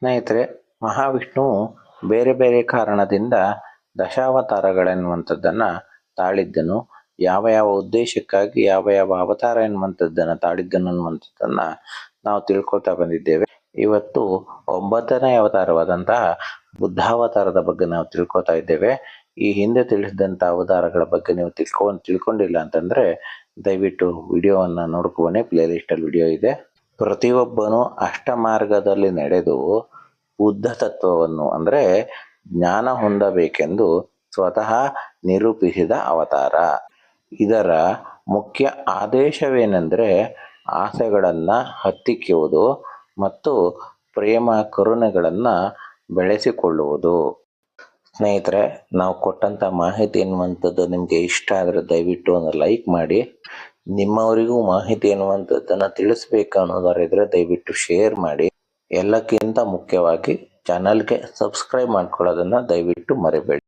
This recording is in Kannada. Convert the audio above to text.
ಸ್ನೇಹಿತರೆ ಮಹಾವಿಷ್ಣುವು ಬೇರೆ ಬೇರೆ ಕಾರಣದಿಂದ ದಶಾವತಾರಗಳೆನ್ನುವಂಥದ್ದನ್ನು ತಾಳಿದ್ದನು. ಯಾವ ಯಾವ ಉದ್ದೇಶಕ್ಕಾಗಿ ಯಾವ ಯಾವ ಅವತಾರ ಎನ್ನುವಂಥದ್ದನ್ನು ತಾಳಿದ್ದನು ಅನ್ನುವಂಥದ್ದನ್ನು ನಾವು ತಿಳ್ಕೊತಾ ಬಂದಿದ್ದೇವೆ. ಇವತ್ತು ಒಂಬತ್ತನೇ ಅವತಾರವಾದಂತಹ ಬುದ್ಧಾವತಾರದ ಬಗ್ಗೆ ನಾವು ತಿಳ್ಕೊತಾ ಇದ್ದೇವೆ. ಈ ಹಿಂದೆ ತಿಳಿಸಿದಂಥ ಅವತಾರಗಳ ಬಗ್ಗೆ ನೀವು ತಿಳ್ಕೊಂಡು ತಿಳ್ಕೊಂಡಿಲ್ಲ ಅಂತಂದರೆ ದಯವಿಟ್ಟು ವಿಡಿಯೋವನ್ನು ನೋಡ್ಕೊಬನ್ನಿ. ಪ್ಲೇಲಿಸ್ಟಲ್ಲಿ ವಿಡಿಯೋ ಇದೆ. ಪ್ರತಿಯೊಬ್ಬನು ಅಷ್ಟಮಾರ್ಗದಲ್ಲಿ ನಡೆದು ಬುದ್ಧ ತತ್ವವನ್ನು ಅಂದರೆ ಜ್ಞಾನ ಹೊಂದಬೇಕೆಂದು ಸ್ವತಃ ನಿರೂಪಿಸಿದ ಅವತಾರ. ಇದರ ಮುಖ್ಯ ಆದೇಶವೇನೆಂದರೆ ಆಸೆಗಳನ್ನು ಹತ್ತಿಕ್ಕುವುದು ಮತ್ತು ಪ್ರೇಮ ಕರುಣೆಗಳನ್ನು ಬೆಳೆಸಿಕೊಳ್ಳುವುದು. ಸ್ನೇಹಿತರೆ, ನಾವು ಕೊಟ್ಟಂಥ ಮಾಹಿತಿ ಎನ್ನುವಂಥದ್ದು ನಿಮಗೆ ಇಷ್ಟ ಆದರೆ ದಯವಿಟ್ಟು ಒಂದು ಲೈಕ್ ಮಾಡಿ. ನಿಮ್ಮವರಿಗೂ ಮಾಹಿತಿ ಎನ್ನುವಂಥದ್ದನ್ನು ತಿಳಿಸ್ಬೇಕು ಅನ್ನೋದಾರಿದ್ರೆ ದಯವಿಟ್ಟು ಶೇರ್ ಮಾಡಿ. ಎಲ್ಲಕ್ಕಿಂತ ಮುಖ್ಯವಾಗಿ ಚಾನಲ್ಗೆ ಸಬ್ಸ್ಕ್ರೈಬ್ ಮಾಡ್ಕೊಳ್ಳೋದನ್ನು ದಯವಿಟ್ಟು ಮರಿಬೇಡಿ.